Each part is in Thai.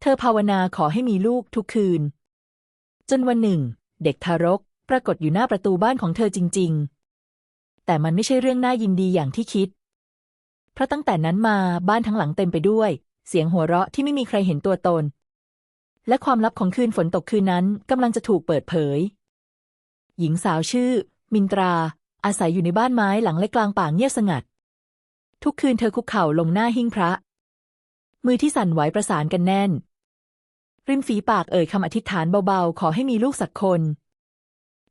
เธอภาวนาขอให้มีลูกทุกคืน จนวันหนึ่ง เด็กทารกปรากฏอยู่หน้าประตูบ้านของเธอจริง ๆ แต่มันไม่ใช่เรื่องน่ายินดีอย่างที่คิด เพราะตั้งแต่นั้นมาบ้านทั้งหลังเต็มไปด้วย เสียงหัวเราะที่ไม่มีใครเห็นตัวตน และความลับของคืนฝนตกคืนนั้นกำลังจะถูกเปิดเผย หญิงสาวชื่อ มินตรา อาศัยอยู่ในบ้านไม้หลังเล็กกลางป่าเงียบสงัด ทุกคืนเธอคุกเข่าลงหน้าหิ้งพระ มือที่สั่นไหวประสานกันแน่น ริมฝีปากเอ่ยคำอธิษฐานเบาๆ ขอให้มีลูกสักคน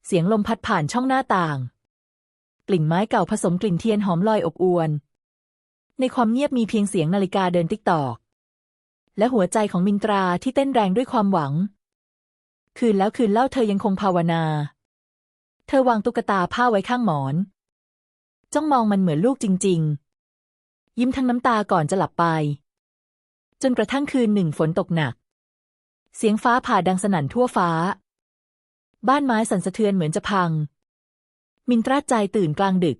เสียงลมพัดผ่านช่องหน้าต่าง กลิ่นไม้เก่าผสมกลิ่นเทียนหอมลอยอบอวน ในความเงียบมีเพียงเสียงนาฬิกาเดินติ๊กตอก และหัวใจของมินตราที่เต้นแรงด้วยความหวัง คืนแล้วคืนเล่าเธอยังคงภาวนา เธอวางตุ๊กตาผ้าไว้ข้างหมอน จ้องมองมันเหมือนลูกจริง ๆ ยิ้มทั้งน้ำตาก่อนจะหลับไป จนกระทั่งคืนหนึ่งฝนตกหนัก เสียงฟ้าผ่าดังสนั่นทั่วฟ้า บ้านไม้สั่นสะเทือนเหมือนจะพัง มินตราใจตื่นกลางดึก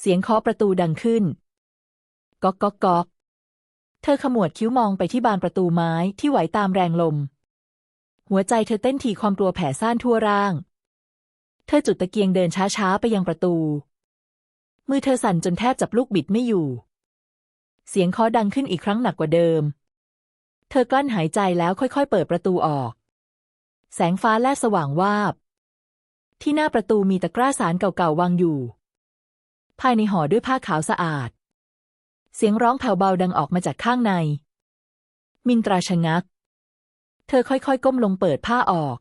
เสียงเคาะประตูดังขึ้น ก๊อกก๊อกก๊อกเธอขมวดคิ้วมองไปที่บานประตูไม้ที่ไหวตามแรงลม หัวใจเธอเต้นถี่ความกลัวแผ่ซ่านทั่วร่าง เธอจุดตะเกียงเดินช้าๆไปยังประตู มือเธอสั่นจนแทบจับลูกบิดไม่อยู่ เสียงเคาะดังขึ้นอีกครั้งหนักกว่าเดิม เธอกลั้นหายใจแล้วค่อยๆ เปิดประตูออก แสงฟ้าแลบสว่างวาบ ที่หน้าประตูมีตะกร้าสารเก่าๆวางอยู่ ภายในห่อด้วยผ้าขาวสะอาด เสียงร้องแผ่วเบาดังออกมาจากข้างใน มินตราชะงัก เธอค่อยๆ ก้มลงเปิดผ้าออก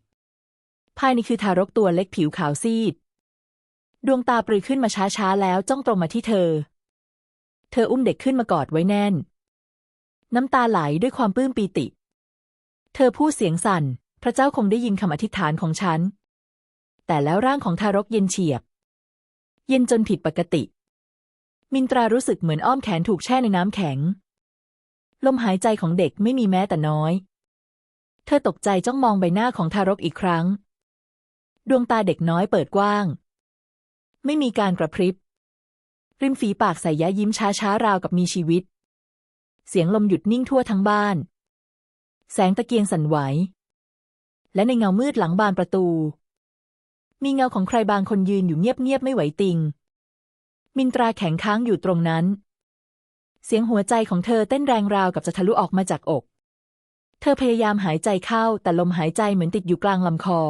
ภายในคือทารกตัวเล็กผิวขาวซีด ดวงตาปรือขึ้นมาช้าๆแล้วจ้องตรงมาที่เธอ เธออุ้มเด็กขึ้นมากอดไว้แน่น น้ำตาไหลด้วยความปลื้มปีติ เธอพูดเสียงสั่น พระเจ้าคงได้ยินคำอธิษฐานของฉัน แต่แล้วร่างของทารกเย็นเฉียบ เย็นจนผิดปกติ มินตรารู้สึกเหมือนอ้อมแขนถูกแช่ในน้ำแข็ง ลมหายใจของเด็กไม่มีแม้แต่น้อย เธอตกใจจ้องมองใบหน้าของทารกอีกครั้ง ดวงตาเด็กน้อยเปิดกว้าง ไม่มีการกระพริบริมฝีปากใส่ยะยิ้มช้าๆราวกับมีชีวิต เสียงลมหยุดนิ่งทั่วทั้งบ้าน แสงตะเกียงสั่นไหว และในเงามืดหลังบานประตู มีเงาของใครบางคนยืนอยู่เงียบๆไม่ไหวติง มินตราแข็งค้างอยู่ตรงนั้น เสียงหัวใจของเธอเต้นแรงราวกับจะทะลุออกมาจากอก เธอพยายามหายใจเข้าแต่ลมหายใจเหมือนติดอยู่กลางลำคอ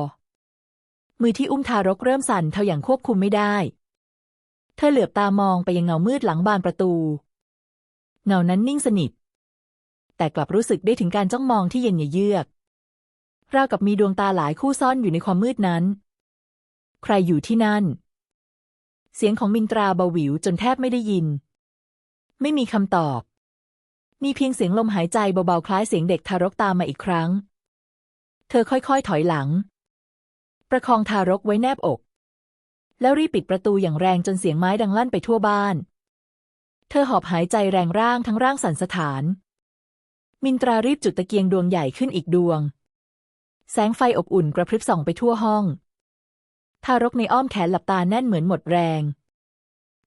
มือที่อุ้มทารกเริ่มสั่นเท่าอย่างควบคุมไม่ได้ เธอเหลือบตามองไปยังเงามืดหลังบานประตู เงานั้นนิ่งสนิท แต่กลับรู้สึกได้ถึงการจ้องมองที่เย็นเยือก ราวกับมีดวงตาหลายคู่ซ่อนอยู่ในความมืดนั้น ใครอยู่ที่นั่น เสียงของมินตราเบาหวิวจนแทบไม่ได้ยิน ไม่มีคำตอบ มีเพียงเสียงลมหายใจเบาๆคล้ายเสียงเด็กทารกตามมาอีกครั้ง เธอค่อยๆถอยหลัง ประคองทารกไว้แนบอก แล้วรีบปิดประตูอย่างแรงจนเสียงไม้ดังลั่นไปทั่วบ้าน เธอหอบหายใจแรงร่างทั้งร่างสั่นสะท้าน มินตรารีบจุดตะเกียงดวงใหญ่ขึ้นอีกดวง แสงไฟอบอุ่นกระพริบส่องไปทั่วห้อง ทารกในอ้อมแขนหลับตาแน่นเหมือนหมดแรง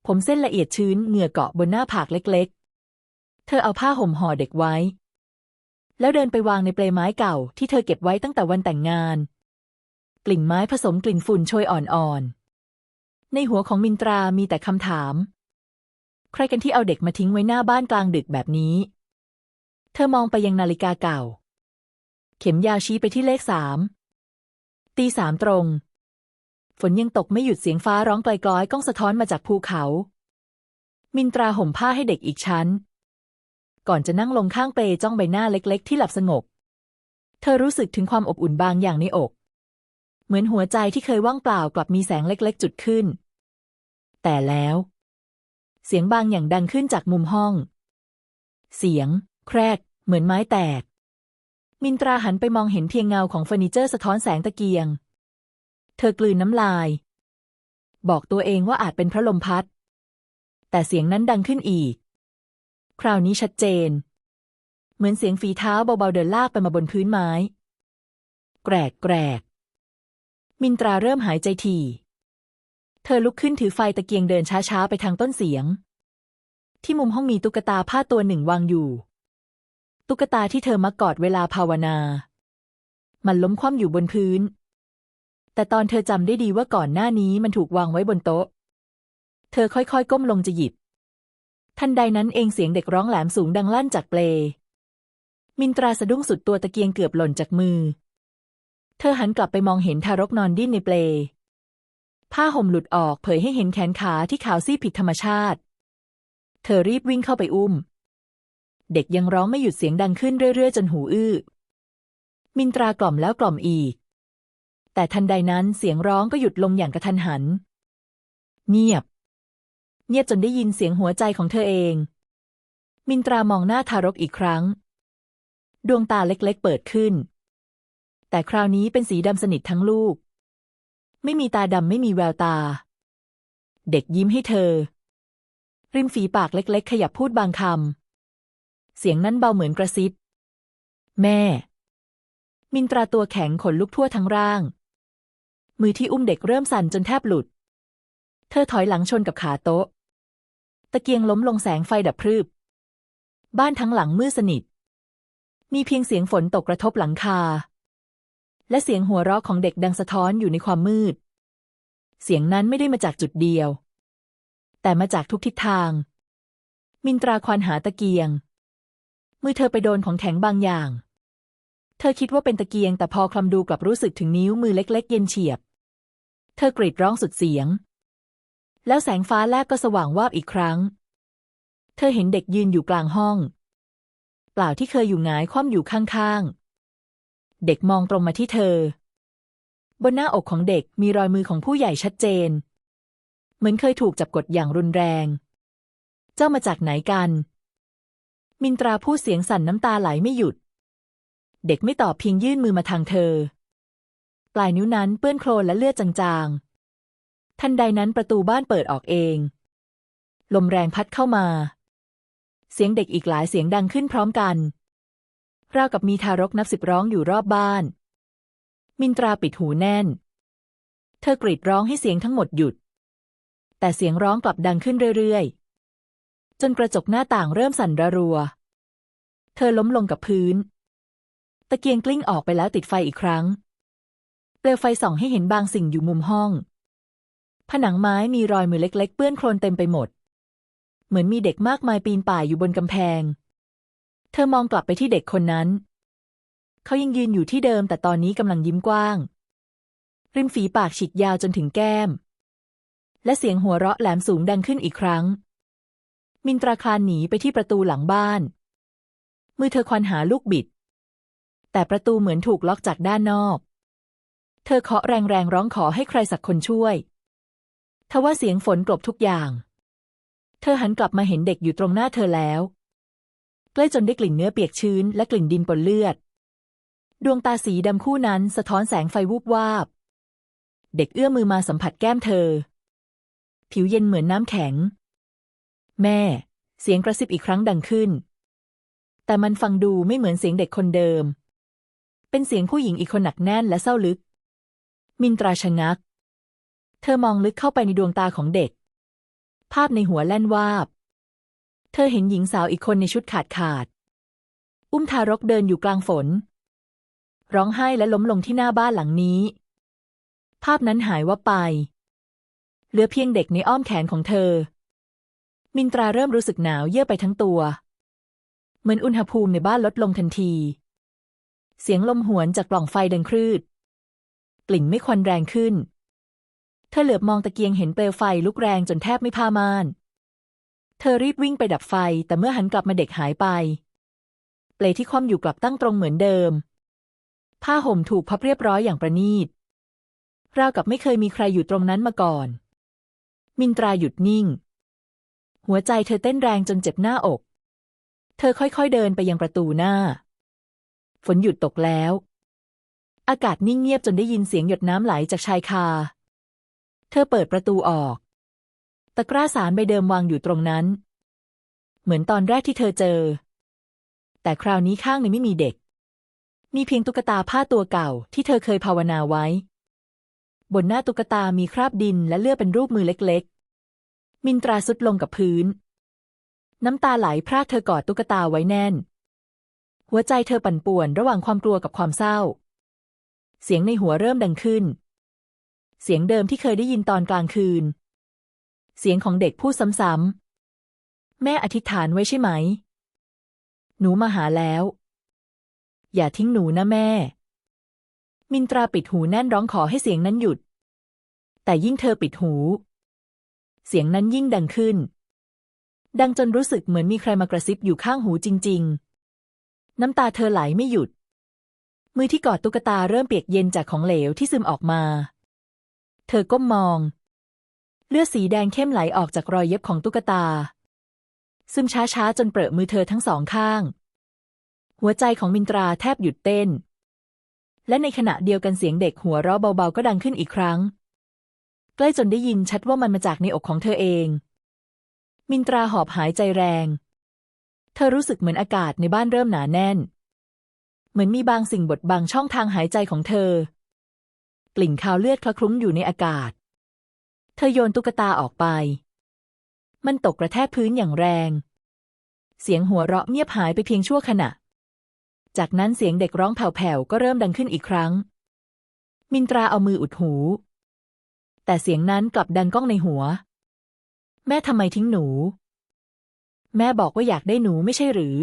ผมเส้นละเอียดชื้นเหงื่อเกาะบนหน้าผากเล็ก ๆ เธอเอาผ้าห่มห่อเด็กไว้ แล้วเดินไปวางในเปลไม้เก่าที่เธอเก็บไว้ตั้งแต่วันแต่งงาน กลิ่นไม้ผสมกลิ่นฝุ่นโชยอ่อนๆในหัวของมินตรามีแต่คำถาม ใครกันที่เอาเด็กมาทิ้งไว้หน้าบ้านกลางดึกแบบนี้ เธอมองไปยังนาฬิกาเก่า เข็มยาวชี้ไปที่เลขสาม ตีสามตรง ฝนยังตกไม่หยุดเสียงฟ้าร้องไกลๆก้องสะท้อนมาจากภูเขา มินตราห่มผ้าให้เด็กอีกชั้น ก่อนจะนั่งลงข้างเปลจ้องใบหน้าเล็ก ๆ ที่หลับสงบ เธอรู้สึกถึงความอบอุ่นบางอย่างในอก เหมือนหัวใจที่เคยว่างเปล่ากลับมีแสงเล็ก ๆ จุดขึ้น แต่แล้ว เสียงบางอย่างดังขึ้นจากมุมห้อง เสียง แครก เหมือนไม้แตก มินตราหันไปมองเห็นเพียงเงาของเฟอร์นิเจอร์สะท้อนแสงตะเกียง เธอกลืนน้ำลาย บอกตัวเองว่าอาจเป็นพระลมพัด แต่เสียงนั้นดังขึ้นอีก คราวนี้ชัดเจน เหมือนเสียงฝีเท้าเบาๆเดินลากไปมาบนพื้นไม้ แกรกแกรกมินตราเริ่มหายใจถี่ เธอลุกขึ้นถือไฟตะเกียงเดินช้าๆ ไปทางต้นเสียง ที่มุมห้องมีตุ๊กตาผ้าตัวหนึ่งวางอยู่ ตุ๊กตาที่เธอมักกอดเวลาภาวนา มันล้มคว่ำอยู่บนพื้น แต่ตอนเธอจำได้ดีว่าก่อนหน้านี้มันถูกวางไว้บนโต๊ะ เธอค่อยๆ ก้มลงจะหยิบ ทันใดนั้นเองเสียงเด็กร้องแหลมสูงดังลั่นจากเปล มินตราสะดุ้งสุดตัวตะเกียงเกือบหล่นจากมือ เธอหันกลับไปมองเห็นทารกนอนดิ้นในเปล ผ้าห่มหลุดออกเผยให้เห็นแขนขาที่ขาวซีผิดธรรมชาติ เธอรีบวิ่งเข้าไปอุ้ม เด็กยังร้องไม่หยุดเสียงดังขึ้นเรื่อยๆ จนหูอื้อ มินตรากล่อมแล้วกล่อมอีก แต่ทันใดนั้นเสียงร้องก็หยุดลงอย่างกระทันหัน เงียบ เงียบจนได้ยินเสียงหัวใจของเธอเอง มินตรามองหน้าทารกอีกครั้ง ดวงตาเล็กๆเปิดขึ้น แต่คราวนี้เป็นสีดำสนิททั้งลูก ไม่มีตาดำไม่มีแววตา เด็กยิ้มให้เธอ ริมฝีปากเล็ก ๆ ขยับพูดบางคำ เสียงนั้นเบาเหมือนกระซิบ แม่ มินตราตัวแข็งขนลุกทั่วทั้งร่าง มือที่อุ้มเด็กเริ่มสั่นจนแทบหลุด เธอถอยหลังชนกับขาโต๊ะ ตะเกียงล้มลงแสงไฟดับพรึบ บ้านทั้งหลังมืดสนิท มีเพียงเสียงฝนตกกระทบหลังคา และเสียงหัวเราะของเด็กดังสะท้อนอยู่ในความมืด เสียงนั้นไม่ได้มาจากจุดเดียว แต่มาจากทุกทิศทาง มินตราควานหาตะเกียง มือเธอไปโดนของแข็งบางอย่าง เธอคิดว่าเป็นตะเกียงแต่พอคลำดูกลับรู้สึกถึงนิ้วมือเล็ก ๆ เย็นเฉียบ เธอกรีดร้องสุดเสียง แล้วแสงฟ้าแลบก็สว่างวาบอีกครั้ง เธอเห็นเด็กยืนอยู่กลางห้อง เปล่าที่เคยอยู่หงายคว่ำอยู่ข้างๆ เด็กมองตรงมาที่เธอ บนหน้าอกของเด็กมีรอยมือของผู้ใหญ่ชัดเจน เหมือนเคยถูกจับกดอย่างรุนแรง เจ้ามาจากไหนกัน มินตราพูดเสียงสั่นน้ำตาไหลไม่หยุด เด็กไม่ตอบเพียงยื่นมือมาทางเธอ ปลายนิ้วนั้นเปื้อนโคลนและเลือดจางๆ ทันใดนั้นประตูบ้านเปิดออกเอง ลมแรงพัดเข้ามา เสียงเด็กอีกหลายเสียงดังขึ้นพร้อมกัน ราวกับมีทารกนับสิบร้องอยู่รอบบ้าน มินตราปิดหูแน่น เธอกรีดร้องให้เสียงทั้งหมดหยุด แต่เสียงร้องกลับดังขึ้นเรื่อยๆ จนกระจกหน้าต่างเริ่มสั่นระรัว เธอล้มลงกับพื้น ตะเกียงกลิ้งออกไปแล้วติดไฟอีกครั้ง เปลวไฟส่องให้เห็นบางสิ่งอยู่มุมห้อง ผนังไม้มีรอยมือเล็ก ๆ เปื้อนโคลนเต็มไปหมด เหมือนมีเด็กมากมายปีนป่ายอยู่บนกำแพง เธอมองกลับไปที่เด็กคนนั้น เขายังยืนอยู่ที่เดิมแต่ตอนนี้กำลังยิ้มกว้าง ริมฝีปากฉีกยาวจนถึงแก้ม และเสียงหัวเราะแหลมสูงดังขึ้นอีกครั้ง มินตราคลานหนีไปที่ประตูหลังบ้าน มือเธอควานหาลูกบิด แต่ประตูเหมือนถูกล็อกจากด้านนอก เธอเคาะแรงๆร้องขอให้ใครสักคนช่วย ทว่าเสียงฝนกลบทุกอย่าง เธอหันกลับมาเห็นเด็กอยู่ตรงหน้าเธอแล้ว ใกล้จนได้กลิ่นเนื้อเปียกชื้น และกลิ่นดินปนเลือด ดวงตาสีดำคู่นั้นสะท้อนแสงไฟวูบวาบ เด็กเอื้อมมือมาสัมผัสแก้มเธอ ผิวเย็นเหมือนน้ำแข็ง แม่ เสียงกระซิบอีกครั้งดังขึ้น แต่มันฟังดูไม่เหมือนเสียงเด็กคนเดิม เป็นเสียงผู้หญิงอีกคนหนักแน่นและเศร้าลึก มินตราชะงัก เธอมองลึกเข้าไปในดวงตาของเด็ก ภาพในหัวแล่นวาบ เธอเห็นหญิงสาวอีกคนในชุดขาดขาด อุ้มทารกเดินอยู่กลางฝน ร้องไห้และล้มลงที่หน้าบ้านหลังนี้ ภาพนั้นหายวับไป เหลือเพียงเด็กในอ้อมแขนของเธอ มินตราเริ่มรู้สึกหนาวเยื่อไปทั้งตัว เหมือนอุณหภูมิในบ้านลดลงทันที เสียงลมหวนจากกล่องไฟดังครืด กลิ่นไม่ควันแรงขึ้น เธอเหลือบมองตะเกียงเห็นเปลวไฟลุกแรงจนแทบไม่พาม่าน เธอรีบวิ่งไปดับไฟ แต่เมื่อหันกลับมาเด็กหายไป เปลที่คว่ำอยู่กลับตั้งตรงเหมือนเดิม ผ้าห่มถูกพับเรียบร้อยอย่างประณีตราวกับไม่เคยมีใครอยู่ตรงนั้นมาก่อน มินตราหยุดนิ่ง หัวใจเธอเต้นแรงจนเจ็บหน้าอก เธอค่อยๆเดินไปยังประตูหน้า ฝนหยุดตกแล้ว อากาศนิ่งเงียบจนได้ยินเสียงหยดน้ำไหลจากชายคา เธอเปิดประตูออก ตะกร้าสารใบเดิมวางอยู่ตรงนั้น เหมือนตอนแรกที่เธอเจอ แต่คราวนี้ข้างในไม่มีเด็ก มีเพียงตุ๊กตาผ้าตัวเก่าที่เธอเคยภาวนาไว้ บนหน้าตุ๊กตามีคราบดินและเลือดเป็นรูปมือเล็กๆ มินตราสุดลงกับพื้น น้ำตาไหลพรากเธอกอดตุ๊กตาไว้แน่น หัวใจเธอปั่นป่วนระหว่างความกลัวกับความเศร้า เสียงในหัวเริ่มดังขึ้น เสียงเดิมที่เคยได้ยินตอนกลางคืน เสียงของเด็กพูดซ้ำๆ แม่อธิษฐานไว้ใช่ไหม หนูมาหาแล้ว อย่าทิ้งหนูนะแม่ มินตราปิดหูแน่นร้องขอให้เสียงนั้นหยุด แต่ยิ่งเธอปิดหู เสียงนั้นยิ่งดังขึ้น ดังจนรู้สึกเหมือนมีใครมากระซิบอยู่ข้างหูจริง ๆ น้ำตาเธอไหลไม่หยุด มือที่กอดตุ๊กตาเริ่มเปียกเย็นจากของเหลวที่ซึมออกมา เธอก้มมอง เลือดสีแดงเข้มไหลออกจากรอยเย็บของตุ๊กตา ซึมช้าๆ จนเปรอะมือเธอทั้งสองข้าง หัวใจของมินตราแทบหยุดเต้น และในขณะเดียวกันเสียงเด็กหัวเราะเบาๆ ก็ดังขึ้นอีกครั้ง ใกล้จนได้ยินชัดว่ามันมาจากในอกของเธอเอง มินตราหอบหายใจแรง เธอรู้สึกเหมือนอากาศในบ้านเริ่มหนาแน่น เหมือนมีบางสิ่งบดบังช่องทางหายใจของเธอกลิ่นคาวเลือดคละคลุ้งอยู่ในอากาศ เธอโยนตุ๊กตาออกไป มันตกกระแทกพื้นอย่างแรง เสียงหัวเราะเงียบหายไปเพียงชั่วขณะ จากนั้นเสียงเด็กร้องแผ่วๆก็เริ่มดังขึ้นอีกครั้ง มินตราเอามืออุดหู แต่เสียงนั้นกลับดังก้องในหัว แม่ทำไมทิ้งหนู แม่บอกว่าอยากได้หนูไม่ใช่หรือ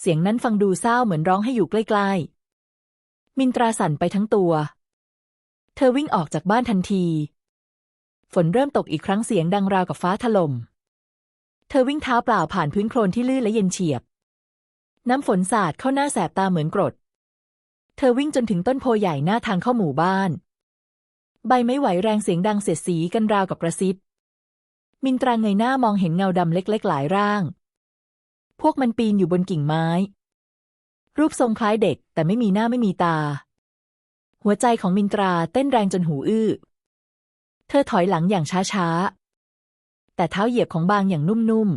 เสียงนั้นฟังดูเศร้าเหมือนร้องให้อยู่ใกล้ๆ มินตราสั่นไปทั้งตัว เธอวิ่งออกจากบ้านทันที ฝนเริ่มตกอีกครั้งเสียงดังราวกับฟ้าถล่ม เธอวิ่งเท้าเปล่าผ่านพื้นโคลนที่ลื่นและเย็นเฉียบ น้ำฝนสาดเข้าหน้าแสบตาเหมือนกรด เธอวิ่งจนถึงต้นโพใหญ่หน้าทางเข้าหมู่บ้าน ใบไม้ไหวแรงเสียงดังเสียดสีกันราวกับกระซิบ มินตราเงยหน้ามองเห็นเงาดำเล็กๆ หลายร่าง พวกมันปีนอยู่บนกิ่งไม้ รูปทรงคล้ายเด็กแต่ไม่มีหน้าไม่มีตา หัวใจของมินตราเต้นแรงจนหูอื้อ เธอถอยหลังอย่างช้าๆ แต่เท้าเหยียบของบางอย่างนุ่ม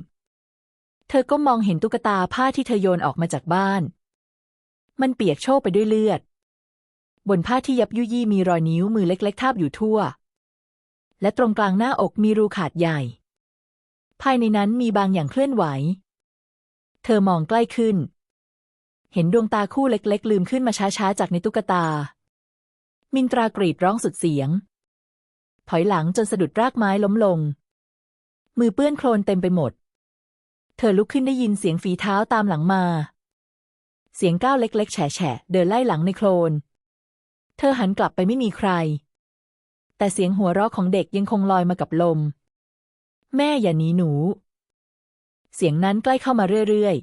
ๆ เธอก็มองเห็นตุ๊กตาผ้าที่เธอโยนออกมาจากบ้าน มันเปียกโชกไปด้วยเลือด บนผ้าที่ยับยุยี่มีรอยนิ้วมือเล็กๆ ทาบอยู่ทั่ว และตรงกลางหน้าอกมีรูขาดใหญ่ ภายในนั้นมีบางอย่างเคลื่อนไหว เธอมองใกล้ขึ้น เห็นดวงตาคู่เล็กๆ ลืมขึ้นมาช้าๆ จากในตุ๊กตา มินตรากรีดร้องสุดเสียง ถอยหลังจนสะดุดรากไม้ล้มลง มือเปื้อนโคลนเต็มไปหมด เธอลุกขึ้นได้ยินเสียงฝีเท้าตามหลังมา เสียงก้าวเล็ก ๆ แฉะๆเดินไล่หลังในโคลน เธอหันกลับไปไม่มีใคร แต่เสียงหัวเราะของเด็กยังคงลอยมากับลม แม่อย่าหนีหนู เสียงนั้นใกล้เข้ามาเรื่อย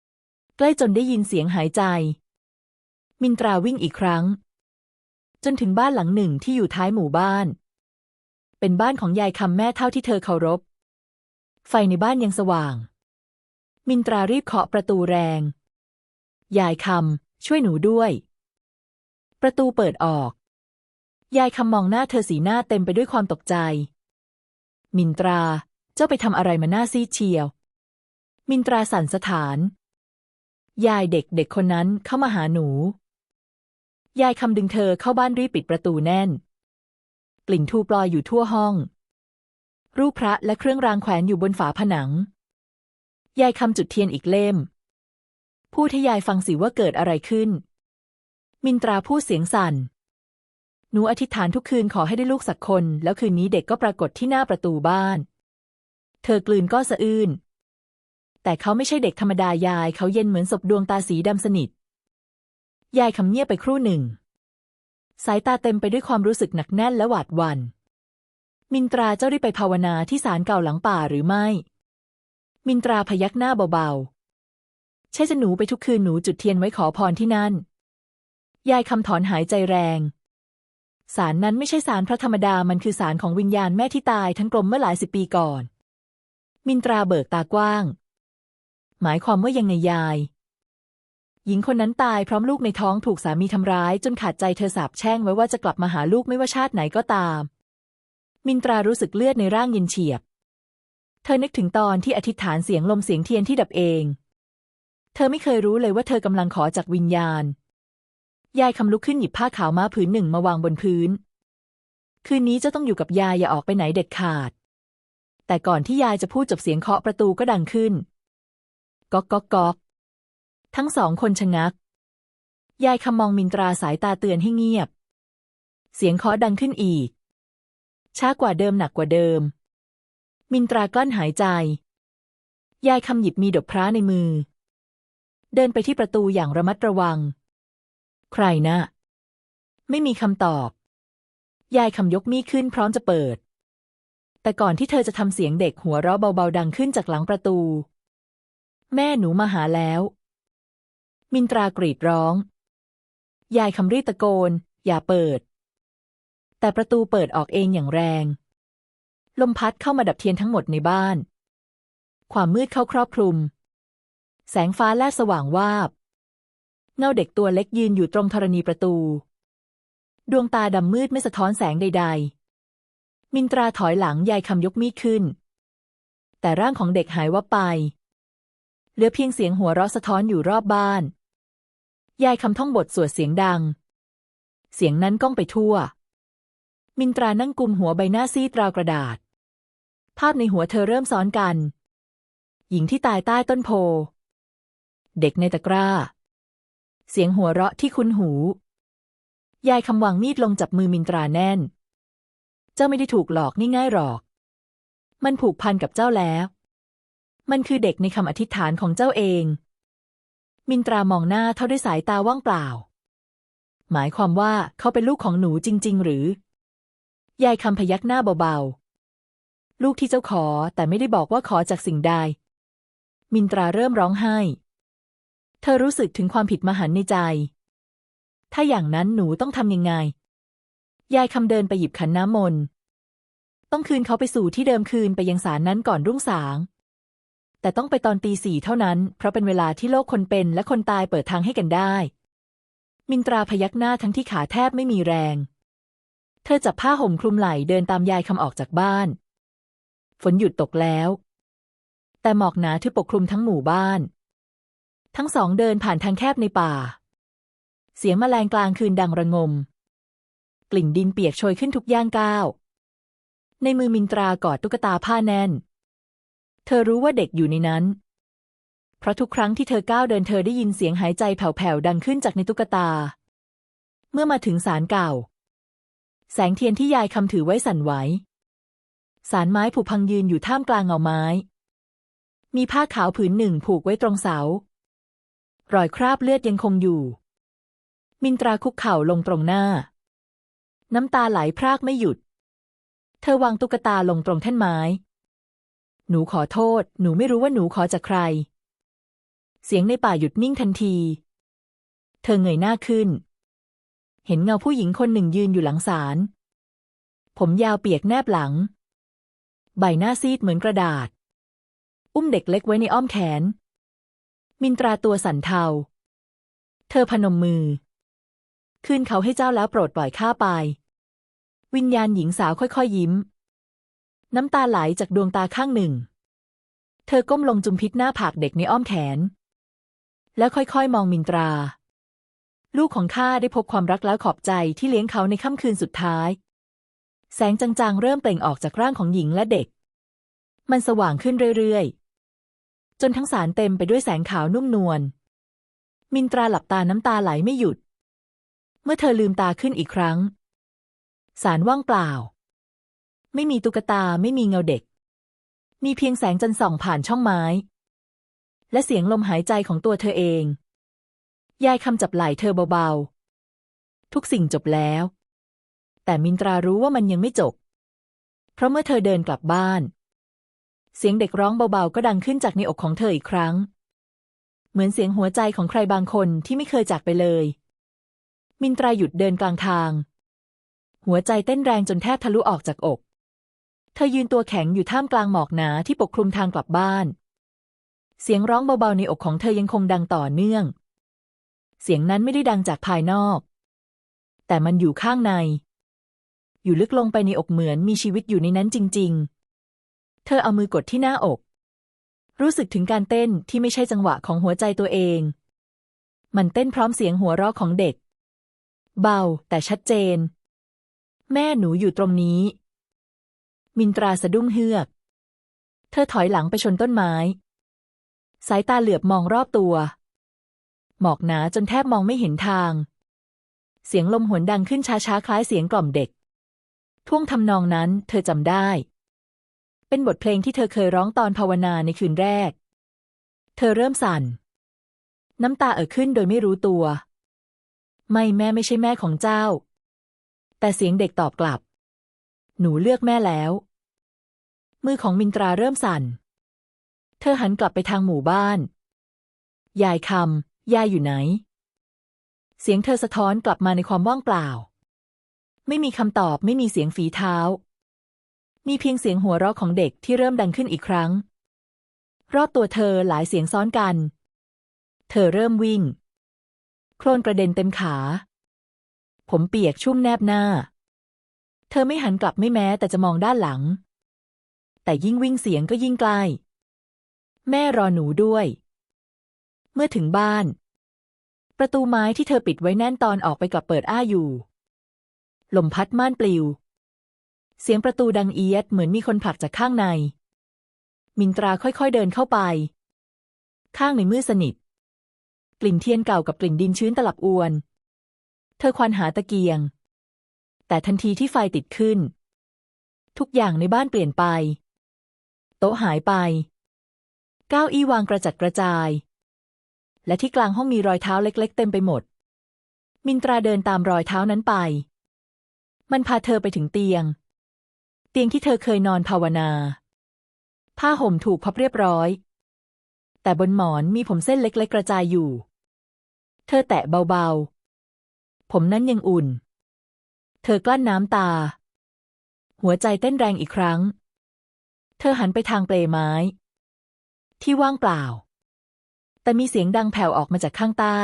ๆ ใกล้จนได้ยินเสียงหายใจ มินตราวิ่งอีกครั้งจนถึงบ้านหลังหนึ่งที่อยู่ท้ายหมู่บ้าน เป็นบ้านของยายคำแม่เท่าที่เธอเคารพ ไฟในบ้านยังสว่าง มินตรารีบเคาะประตูแรง ยายคำช่วยหนูด้วย ประตูเปิดออก ยายคำมองหน้าเธอสีหน้าเต็มไปด้วยความตกใจ มินตรา เจ้าไปทำอะไรมาหน้าซีดเชียว มินตราสั่นสถาน ยายเด็กเด็กคนนั้นเข้ามาหาหนู ยายคำดึงเธอเข้าบ้านรีบปิดประตูแน่น กลิ่นทูปลอยอยู่ทั่วห้อง รูปพระและเครื่องรางแขวนอยู่บนฝาผนัง ยายคำจุดเทียนอีกเล่ม พูดให้ยายฟังสิว่าเกิดอะไรขึ้น มินตราพูดเสียงสั่น หนูอธิษฐานทุกคืนขอให้ได้ลูกสักคน แล้วคืนนี้เด็กก็ปรากฏที่หน้าประตูบ้าน เธอกลืนก็สะอื้น แต่เขาไม่ใช่เด็กธรรมดายายเขาเย็นเหมือนศพดวงตาสีดำสนิท ยายคำเงียบไปครู่หนึ่ง สายตาเต็มไปด้วยความรู้สึกหนักแน่นและหวาดหวัน่น มินตราเจ้าได้ไปภาวนาที่ศาลเก่าหลังป่าหรือไม่ มินตราพยักหน้าเบาๆ ใช่จะหนูไปทุกคืนหนูจุดเทียนไว้ขอพรที่นั่น ยายคำถอนหายใจแรงศาลนั้นไม่ใช่ศาลพระธรรมดา มันคือศาลของวิญญาณแม่ที่ตายทั้งกลมเมื่อหลายสิบปีก่อน มินตราเบิกตากว้าง หมายความว่ายังไงยาย หญิงคนนั้นตายพร้อมลูกในท้องถูกสามีทำร้ายจนขาดใจเธอสาบแช่งไว้ว่าจะกลับมาหาลูกไม่ว่าชาติไหนก็ตาม มินตรารู้สึกเลือดในร่างเย็นเฉียบ เธอนึกถึงตอนที่อธิษฐานเสียงลมเสียงเทียนที่ดับเอง เธอไม่เคยรู้เลยว่าเธอกำลังขอจากวิญญาณ ยายคำลุกขึ้นหยิบผ้าขาวม้าผืนหนึ่งมาวางบนพื้น คืนนี้จ้าต้องอยู่กับยายอย่าออกไปไหนเด็ดขาด แต่ก่อนที่ยายจะพูดจบเสียงเคาะประตูก็ดังขึ้น ก๊อกก๊อกก๊อก ทั้งสองคนชะงัก ยายคำมองมินตราสายตาเตือนให้เงียบ เสียงเคาะดังขึ้นอีก ช้ากว่าเดิมหนักกว่าเดิม มินตรากลั้นหายใจ ยายคำหยิบมีดอกพระในมือ เดินไปที่ประตูอย่างระมัดระวัง ใครนะ ไม่มีคำตอบ ยายคำยกมีดขึ้นพร้อมจะเปิด แต่ก่อนที่เธอจะทำเสียงเด็กหัวเราะเบาๆดังขึ้นจากหลังประตู แม่หนูมาหาแล้ว มินตรากรีดร้อง ยายคำรีตะโกน อย่าเปิด แต่ประตูเปิดออกเองอย่างแรง ลมพัดเข้ามาดับเทียนทั้งหมดในบ้าน ความมืดเข้าครอบคลุม แสงฟ้าแลบสว่างวาบ เงาเด็กตัวเล็กยืนอยู่ตรงธรณีประตู ดวงตาดำมืดไม่สะท้อนแสงใด ๆ มินตราถอยหลังยายคำยกมีดขึ้น แต่ร่างของเด็กหายวับไปเหลือเพียงเสียงหัวเราะสะท้อนอยู่รอบบ้าน ยายคำท่องบทสวดเสียงดัง เสียงนั้นก้องไปทั่ว มินตรานั่งกุมหัวใบหน้าซีดราวกระดาษ ภาพในหัวเธอเริ่มซ้อนกัน หญิงที่ตายใต้ต้นโพ เด็กในตะกร้า เสียงหัวเราะที่คุ้นหู ยายคำวางมีดลงจับมือมินตราแน่น เจ้าไม่ได้ถูกหลอกง่ายๆหรอก มันผูกพันกับเจ้าแล้ว มันคือเด็กในคำอธิษฐานของเจ้าเอง มินตรามองหน้าเท่าด้วยสายตาว่างเปล่า หมายความว่าเขาเป็นลูกของหนูจริง ๆ หรือ ยายคำพยักหน้าเบาๆ ลูกที่เจ้าขอแต่ไม่ได้บอกว่าขอจากสิ่งใด มินตราเริ่มร้องไห้ เธอรู้สึกถึงความผิดมหันในใจ ถ้าอย่างนั้นหนูต้องทำยังไง ยายคำเดินไปหยิบขันน้ำมนต์ ต้องคืนเขาไปสู่ที่เดิมคืนไปยังศาลนั้นก่อนรุ่งสาง แต่ต้องไปตอนตีสี่เท่านั้น เพราะเป็นเวลาที่โลกคนเป็นและคนตายเปิดทางให้กันได้ มินตราพยักหน้าทั้งที่ขาแทบไม่มีแรง เธอจับผ้าห่มคลุมไหล่เดินตามยายคำออกจากบ้าน ฝนหยุดตกแล้ว แต่หมอกหนาทึบปกคลุมทั้งหมู่บ้าน ทั้งสองเดินผ่านทางแคบในป่า เสียงแมลงกลางคืนดังระงม กลิ่นดินเปียกโชยขึ้นทุกย่างก้าวในมือมินตรากอดตุ๊กตาผ้าแน่น เธอรู้ว่าเด็กอยู่ในนั้น เพราะทุกครั้งที่เธอก้าวเดินเธอได้ยินเสียงหายใจแผ่วๆดังขึ้นจากในตุ๊กตา เมื่อมาถึงศาลเก่า แสงเทียนที่ยายคำถือไว้สั่นไหวสารไม้ผุพังยืนอยู่ท่ามกลางเงาไม้ มีผ้าขาวผืนหนึ่งผูกไว้ตรงเสา รอยคราบเลือดยังคงอยู่ มินตราคุกเข่าลงตรงหน้า น้ำตาไหลพรากไม่หยุด เธอวางตุ๊กตาลงตรงแท่นไม้ หนูขอโทษ หนูไม่รู้ว่าหนูขอจากใคร เสียงในป่าหยุดนิ่งทันที เธอเงยหน้าขึ้น เห็นเงาผู้หญิงคนหนึ่งยืนอยู่หลังศาล ผมยาวเปียกแนบหลัง ใบหน้าซีดเหมือนกระดาษ อุ้มเด็กเล็กไว้ในอ้อมแขน มินตราตัวสั่นเทา เธอพนมมือ คืนเขาให้เจ้าแล้วโปรดปล่อยข้าไป วิญญาณหญิงสาวค่อยๆยิ้ม น้ำตาไหลจากดวงตาข้างหนึ่ง เธอก้มลงจุมพิษหน้าผากเด็กในอ้อมแขน แล้วค่อยๆ มองมินตรา ลูกของข้าได้พบความรักแล้วขอบใจที่เลี้ยงเขาในค่ำคืนสุดท้าย แสงจางๆ เริ่มเปล่งออกจากร่างของหญิงและเด็ก มันสว่างขึ้นเรื่อยๆ จนทั้งสารเต็มไปด้วยแสงขาวนุ่มนวล มินตราหลับตาน้ำตาไหลไม่หยุด เมื่อเธอลืมตาขึ้นอีกครั้ง สารว่างเปล่า ไม่มีตุ๊กตาไม่มีเงาเด็ก มีเพียงแสงจันทร์ส่องผ่านช่องไม้ และเสียงลมหายใจของตัวเธอเอง ยายคำจับไหล่เธอเบาๆ ทุกสิ่งจบแล้ว แต่มินตรารู้ว่ามันยังไม่จบ เพราะเมื่อเธอเดินกลับบ้าน เสียงเด็กร้องเบาๆ ก็ดังขึ้นจากในอกของเธออีกครั้ง เหมือนเสียงหัวใจของใครบางคนที่ไม่เคยจากไปเลย มินตราหยุดเดินกลางทางหัวใจเต้นแรงจนแทบทะลุออกจากอก เธอยืนตัวแข็งอยู่ท่ามกลางหมอกหนาที่ปกคลุมทางกลับบ้าน เสียงร้องเบาๆในอกของเธอยังคงดังต่อเนื่อง เสียงนั้นไม่ได้ดังจากภายนอก แต่มันอยู่ข้างใน อยู่ลึกลงไปในอกเหมือนมีชีวิตอยู่ในนั้นจริง ๆ เธอเอามือกดที่หน้าอก รู้สึกถึงการเต้นที่ไม่ใช่จังหวะของหัวใจตัวเอง มันเต้นพร้อมเสียงหัวเราะของเด็ก เบาแต่ชัดเจน แม่หนูอยู่ตรงนี้ มินตราสะดุ้งเฮือก เธอถอยหลังไปชนต้นไม้ สายตาเหลือบมองรอบตัว หมอกหนาจนแทบมองไม่เห็นทาง เสียงลมหวนดังขึ้นช้าๆ คล้ายเสียงกล่อมเด็ก ท่วงทำนองนั้นเธอจำได้ เป็นบทเพลงที่เธอเคยร้องตอนภาวนาในคืนแรก เธอเริ่มสั่น น้ำตาเอ่อขึ้นโดยไม่รู้ตัว ไม่แม่ไม่ใช่แม่ของเจ้า แต่เสียงเด็กตอบกลับ หนูเลือกแม่แล้ว มือของมินตราเริ่มสั่น เธอหันกลับไปทางหมู่บ้าน ยายคำ ยายอยู่ไหน เสียงเธอสะท้อนกลับมาในความว่างเปล่า ไม่มีคำตอบไม่มีเสียงฝีเท้า มีเพียงเสียงหัวเราะของเด็กที่เริ่มดังขึ้นอีกครั้ง รอบตัวเธอหลายเสียงซ้อนกัน เธอเริ่มวิ่ง โคลนกระเด็นเต็มขา ผมเปียกชุ่มแนบหน้า เธอไม่หันกลับไม่แม้แต่จะมองด้านหลัง แต่ยิ่งวิ่งเสียงก็ยิ่งใกล้ แม่รอหนูด้วย เมื่อถึงบ้าน ประตูไม้ที่เธอปิดไว้แน่นตอนออกไปกลับเปิดอ้าอยู่ ลมพัดม่านปลิว เสียงประตูดังเอียดเหมือนมีคนผลักจากข้างใน มินตราค่อยๆเดินเข้าไป ข้างในมืดสนิท กลิ่นเทียนเก่ากับกลิ่นดินชื้นตลับอวน เธอควานหาตะเกียง แต่ทันทีที่ไฟติดขึ้น ทุกอย่างในบ้านเปลี่ยนไป โต๊ะหายไปเก้าอี้วางกระจัดกระจาย และที่กลางห้องมีรอยเท้าเล็ก ๆ เต็มไปหมด มินตราเดินตามรอยเท้านั้นไป มันพาเธอไปถึงเตียง เตียงที่เธอเคยนอนภาวนา ผ้าห่มถูกพับเรียบร้อย แต่บนหมอนมีผมเส้นเล็ก ๆ กระจายอยู่ เธอแตะเบาๆ ผมนั้นยังอุ่น เธอกลั้นน้ำตา หัวใจเต้นแรงอีกครั้ง เธอหันไปทางเปลไม้ ที่ว่างเปล่า แต่มีเสียงดังแผ่วออกมาจากข้างใต้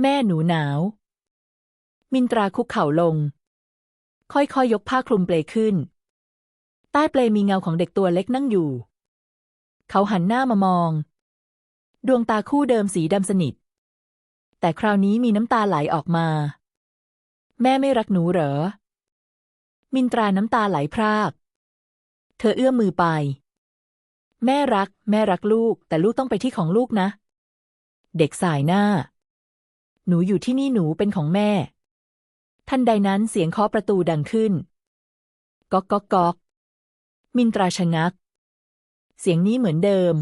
แม่หนูหนาว มินตราคุกเข่าลง ค่อยๆยยกผ้าคลุมเปลขึ้น ใต้เปลมีเงาของเด็กตัวเล็กนั่งอยู่ เขาหันหน้ามามอง ดวงตาคู่เดิมสีดำสนิทแต่คราวนี้มีน้ำตาไหลออกมา แม่ไม่รักหนูเหรอ มินตราน้ำตาไหลพราก เธอเอื้อมมือไป แม่รัก แม่รักลูก แต่ลูกต้องไปที่ของลูกนะ เด็กสายหน้า หนูอยู่ที่นี่หนูเป็นของแม่ ทันใดนั้นเสียงเคาะประตูดังขึ้น ก๊อกก๊อกก๊อก มินตราชะงัก เสียงนี้เหมือนเดิม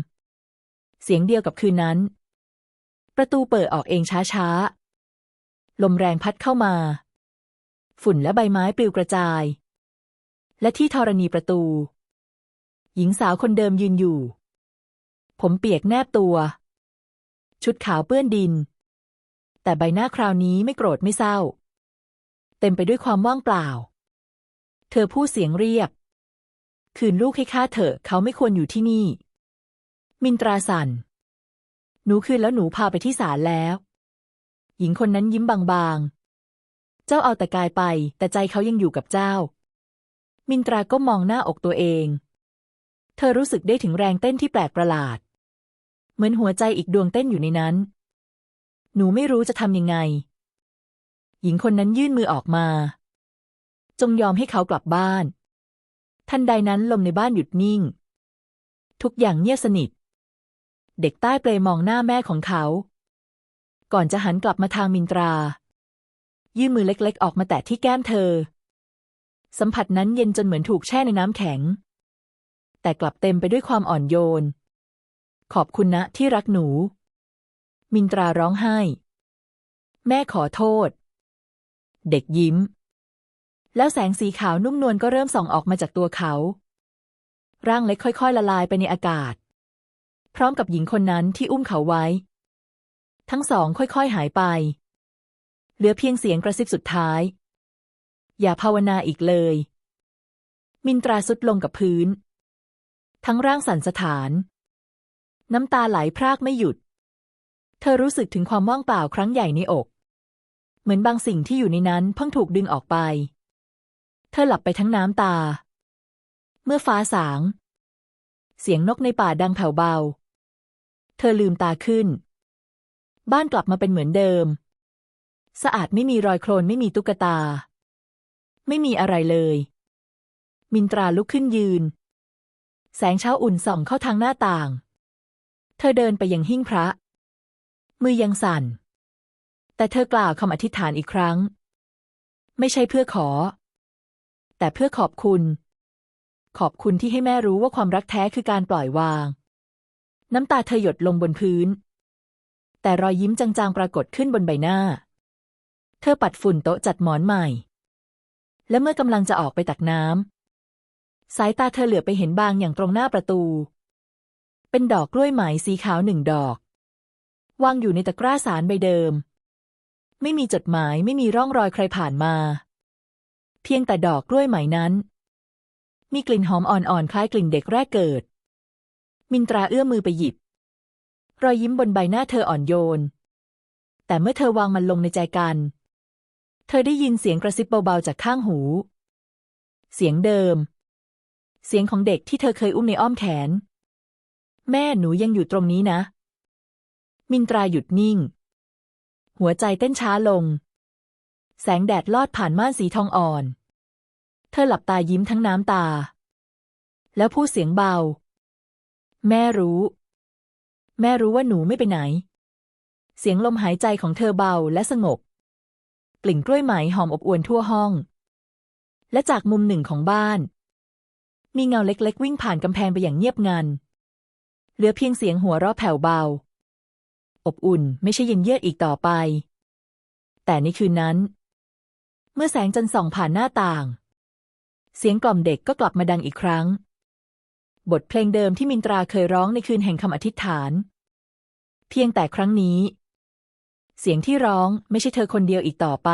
เสียงเดียวกับคืนนั้น ประตูเปิดออกเองช้าๆ ลมแรงพัดเข้ามา ฝุ่นและใบไม้ปลิวกระจาย และที่ธรณีประตู หญิงสาวคนเดิมยืนอยู่ ผมเปียกแนบตัว ชุดขาวเปื้อนดิน แต่ใบหน้าคราวนี้ไม่โกรธไม่เศร้า เต็มไปด้วยความว่างเปล่า เธอพูดเสียงเรียบ คืนลูกให้ข้าเถอะเขาไม่ควรอยู่ที่นี่ มินตราสันหนูคืนแล้วหนูพาไปที่ศาลแล้ว หญิงคนนั้นยิ้มบางๆ เจ้าเอาแต่กายไป แต่ใจเขายังอยู่กับเจ้า มินตราก็มองหน้าอกตัวเอง เธอรู้สึกได้ถึงแรงเต้นที่แปลกประหลาด เหมือนหัวใจอีกดวงเต้นอยู่ในนั้น หนูไม่รู้จะทำยังไง หญิงคนนั้นยื่นมือออกมา จงยอมให้เขากลับบ้าน ทันใดนั้นลมในบ้านหยุดนิ่ง ทุกอย่างเงียบสนิท เด็กใต้เปลมองหน้าแม่ของเขา ก่อนจะหันกลับมาทางมินตรา ยื่นมือเล็กๆ ออกมาแตะที่แก้มเธอ สัมผัสนั้นเย็นจนเหมือนถูกแช่ในน้ำแข็ง แต่กลับเต็มไปด้วยความอ่อนโยน ขอบคุณนะที่รักหนู มินตราร้องไห้ แม่ขอโทษ เด็กยิ้ม แล้วแสงสีขาวนุ่มนวลก็เริ่มส่องออกมาจากตัวเขา ร่างเล็กค่อย ๆ ละลายไปในอากาศ พร้อมกับหญิงคนนั้นที่อุ้มเขาไว้ ทั้งสองค่อย ๆ หายไป เหลือเพียงเสียงกระซิบสุดท้าย อย่าภาวนาอีกเลย มินตราสุดลงกับพื้น ทั้งร่างสั่นสะท้าน น้ำตาไหลพรากไม่หยุด เธอรู้สึกถึงความว่างเปล่าครั้งใหญ่ในอก เหมือนบางสิ่งที่อยู่ในนั้นเพิ่งถูกดึงออกไป เธอหลับไปทั้งน้ำตา เมื่อฟ้าสาง เสียงนกในป่าดังแผ่วเบา เธอลืมตาขึ้น บ้านกลับมาเป็นเหมือนเดิม สะอาดไม่มีรอยโคลนไม่มีตุ๊กตา ไม่มีอะไรเลย มินตราลุกขึ้นยืน แสงเช้าอุ่นส่องเข้าทางหน้าต่าง เธอเดินไปยังหิ้งพระ มือยังสั่น แต่เธอกล่าวคำอธิษฐานอีกครั้ง ไม่ใช่เพื่อขอ แต่เพื่อขอบคุณ ขอบคุณที่ให้แม่รู้ว่าความรักแท้คือการปล่อยวาง น้ำตาเธอหยดลงบนพื้น แต่รอยยิ้มจางๆปรากฏขึ้นบนใบหน้า เธอปัดฝุ่นโต๊ะจัดหมอนใหม่ และเมื่อกำลังจะออกไปตักน้ำสายตาเธอเหลือไปเห็นบางอย่างตรงหน้าประตู เป็นดอกกล้วยไหมสีขาวหนึ่งดอก วางอยู่ในตะกร้าสารใบเดิม ไม่มีจดหมายไม่มีร่องรอยใครผ่านมา เพียงแต่ดอกกล้วยไหมนั้น มีกลิ่นหอมอ่อนๆคล้ายกลิ่นเด็กแรกเกิด มินตราเอื้อมมือไปหยิบ รอยยิ้มบนใบหน้าเธออ่อนโยนแต่เมื่อเธอวางมันลงในใจกัน เธอได้ยินเสียงกระซิบเบาๆจากข้างหู เสียงเดิม เสียงของเด็กที่เธอเคยอุ้มในอ้อมแขน แม่หนูยังอยู่ตรงนี้นะ มินตราหยุดนิ่ง หัวใจเต้นช้าลง แสงแดดลอดผ่านม่านสีทองอ่อน เธอหลับตายิ้มทั้งน้ำตา แล้วพูดเสียงเบา แม่รู้ แม่รู้ว่าหนูไม่ไปไหน เสียงลมหายใจของเธอเบาและสงบ กลิ่นกล้วยไหมหอมอบอวลทั่วห้อง และจากมุมหนึ่งของบ้าน มีเงาเล็กๆ วิ่งผ่านกำแพงไปอย่างเงียบงัน เหลือเพียงเสียงหัวเราะแผ่วเบา อบอุ่นไม่ใช่เย็นเยือกอีกต่อไป แต่ในคืนนั้น เมื่อแสงจันทร์ส่องผ่านหน้าต่าง เสียงกล่อมเด็กก็กลับมาดังอีกครั้ง บทเพลงเดิมที่มินตราเคยร้องในคืนแห่งคำอธิษฐาน เพียงแต่ครั้งนี้ เสียงที่ร้องไม่ใช่เธอคนเดียวอีกต่อไป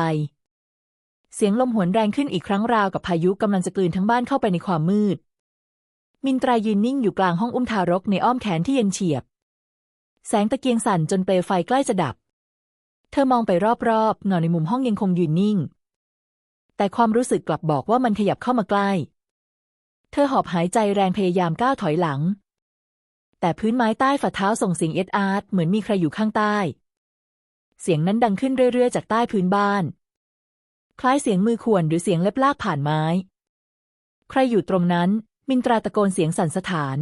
เสียงลมหวนแรงขึ้นอีกครั้งราวกับพายุกำลังจะกลืนทั้งบ้านเข้าไปในความมืด มินตรายืนนิ่งอยู่กลางห้องอุ้มทารกในอ้อมแขนที่เย็นเฉียบ แสงตะเกียงสั่นจนเปลวไฟใกล้จะดับ เธอมองไปรอบๆเงาในมุมห้องยังคงยืนนิ่ง แต่ความรู้สึกกลับบอกว่ามันขยับเข้ามาใกล้ เธอหอบหายใจแรงพยายามก้าวถอยหลัง แต่พื้นไม้ใต้ฝ่าเท้าส่งเสียงเอ็ดอาร์ตเหมือนมีใครอยู่ข้างใต้ เสียงนั้นดังขึ้นเรื่อยๆ จากใต้พื้นบ้าน คล้ายเสียงมือข่วนหรือเสียงเล็บลากผ่านไม้ ใครอยู่ตรงนั้น มินตราตะโกนเสียงสั่นสะท้าน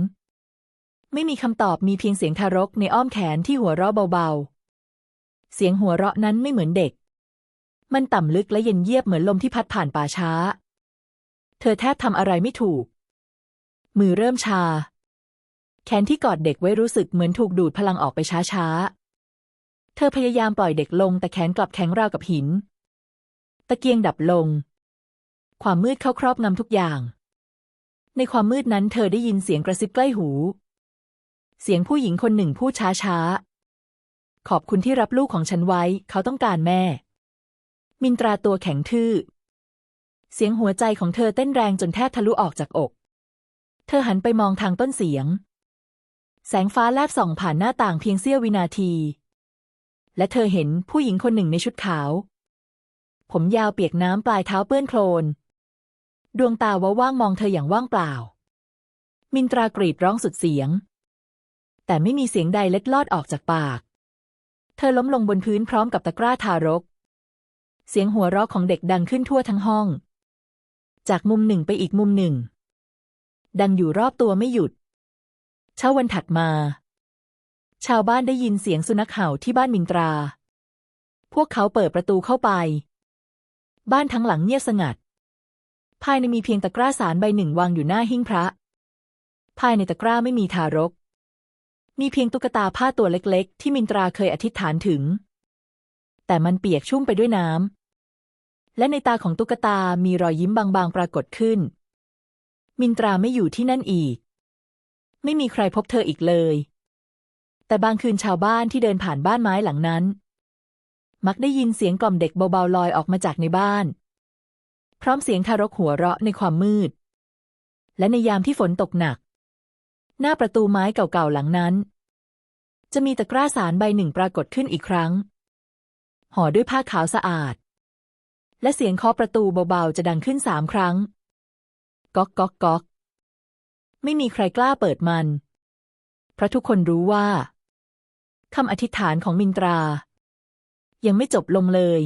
ไม่มีคำตอบมีเพียงเสียงทารกในอ้อมแขนที่หัวเราะเบาๆ เสียงหัวเราะนั้นไม่เหมือนเด็ก มันต่ำลึกและเย็นเยียบเหมือนลมที่พัดผ่านป่าช้า เธอแทบทำอะไรไม่ถูก มือเริ่มชา แขนที่กอดเด็กไว้รู้สึกเหมือนถูกดูดพลังออกไปช้าๆ เธอพยายามปล่อยเด็กลง แต่แขนกลับแข็งราวกับหิน ตะเกียงดับลง ความมืดเข้าครอบงำทุกอย่าง ในความมืดนั้นเธอได้ยินเสียงกระซิบใกล้หู เสียงผู้หญิงคนหนึ่งพูดช้าๆขอบคุณที่รับลูกของฉันไว้ เขาต้องการแม่ มินตราตัวแข็งทื่อ เสียงหัวใจของเธอเต้นแรงจนแทบทะลุออกจากอก เธอหันไปมองทางต้นเสียง แสงฟ้าแลบส่องผ่านหน้าต่างเพียงเสี้ยววินาที และเธอเห็นผู้หญิงคนหนึ่งในชุดขาว ผมยาวเปียกน้ำปลายเท้าเปื้อนโคลน ดวงตาว่าว่างมองเธออย่างว่างเปล่า มินตรากรีดร้องสุดเสียง แต่ไม่มีเสียงใดเล็ดลอดออกจากปาก เธอล้มลงบนพื้นพร้อมกับตะกร้าทารก เสียงหัวเราะของเด็กดังขึ้นทั่วทั้งห้อง จากมุมหนึ่งไปอีกมุมหนึ่ง ดังอยู่รอบตัวไม่หยุด เช้าวันถัดมา ชาวบ้านได้ยินเสียงสุนัขเห่าที่บ้านมินตรา พวกเขาเปิดประตูเข้าไป บ้านทั้งหลังเงียบสงัด ภายในมีเพียงตะกร้าสารใบหนึ่งวางอยู่หน้าหิ้งพระ ภายในตะกร้าไม่มีทารก มีเพียงตุ๊กตาผ้าตัวเล็กๆ ที่มินตราเคยอธิษฐานถึง แต่มันเปียกชุ่มไปด้วยน้ำ และในตาของตุ๊กตามีรอยยิ้มบางๆ ปรากฏขึ้น มินตราไม่อยู่ที่นั่นอีก ไม่มีใครพบเธออีกเลย แต่บางคืนชาวบ้านที่เดินผ่านบ้านไม้หลังนั้น มักได้ยินเสียงกล่อมเด็กเบาๆลอยออกมาจากในบ้าน พร้อมเสียงทารกหัวเราะในความมืด และในยามที่ฝนตกหนัก หน้าประตูไม้เก่าๆหลังนั้น จะมีตะกร้าสารใบหนึ่งปรากฏขึ้นอีกครั้งห่อด้วยผ้าขาวสะอาด และเสียงเคาะประตูเบาๆจะดังขึ้นสามครั้ง ก๊อกก๊อกก๊อก ไม่มีใครกล้าเปิดมัน เพราะทุกคนรู้ว่า คำอธิษฐานของมินตรา ยังไม่จบลงเลย